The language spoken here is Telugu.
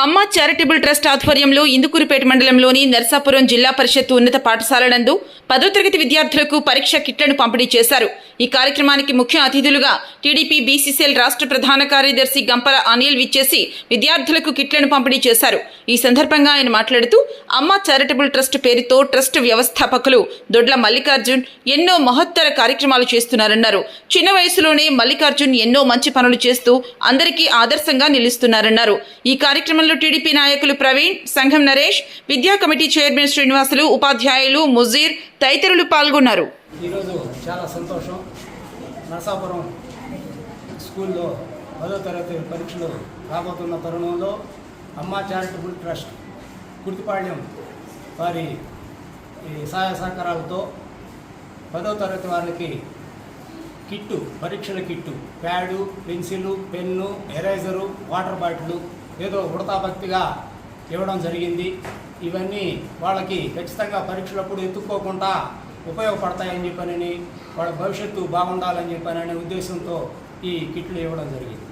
అమ్మ చారిటబుల్ ట్రస్ట్ ఆధ్వర్యంలో ఇందుకూరుపేట మండలంలోని నర్సాపురం జిల్లా పరిషత్ ఉన్నత పాఠశాల నందు పదో తరగతి విద్యార్థులకు పరీక్ష కిట్లను పంపిణీ చేశారు. ఈ కార్యక్రమానికి ముఖ్య అతిథులుగా టీడీపీ బీసీసీఎల్ రాష్ట్ర ప్రధాన కార్యదర్శి గంపల అనిల్ విచ్చేసి విద్యార్థులకు కిట్లను పంపిణీ చేశారు. ఈ సందర్భంగా ఆయన మాట్లాడుతూ అమ్మ చారిటబుల్ ట్రస్ట్ పేరుతో ట్రస్ట్ వ్యవస్థాపకులు దొడ్ల మల్లికార్జున్ ఎన్నో మహత్తర కార్యక్రమాలు చేస్తున్నారన్నారు. చిన్న వయసులోనే మల్లికార్జున్ ఎన్నో మంచి పనులు చేస్తూ అందరికీ ఆదర్శంగా నిలుస్తున్నారన్నారు. ఈ కార్యక్రమంలో టీడీపీ నాయకులు ప్రవీణ్ సంఘం నరేష్ విద్యా కమిటీ చైర్మన్ శ్రీనివాసులు ఉపాధ్యాయులు ముజీర్ తదితరులు పాల్గొన్నారు. ఈరోజు చాలా సంతోషం. నరసాపురం స్కూల్లో పదో తరగతి పరీక్షలు రాబోతున్న తరుణంలో అమ్మా చారిటబుల్ ట్రస్ట్ కుర్తిపాళ్యం వారి ఈ సహాయ సహకారాలతో పదో తరగతి వారికి కిట్టు పరీక్షల kit pad pencil pen eraser water bottle ఏదో ఉడతాభక్తిగా ఇవ్వడం జరిగింది. ఇవన్నీ వాళ్ళకి ఖచ్చితంగా పరీక్షలప్పుడు ఎత్తుక్కోకుండా ఉపయోగపడతాయని చెప్పనని వాళ్ళ భవిష్యత్తు బాగుండాలని చెప్పాననే ఉద్దేశంతో ఈ కిట్లు ఇవ్వడం జరిగింది.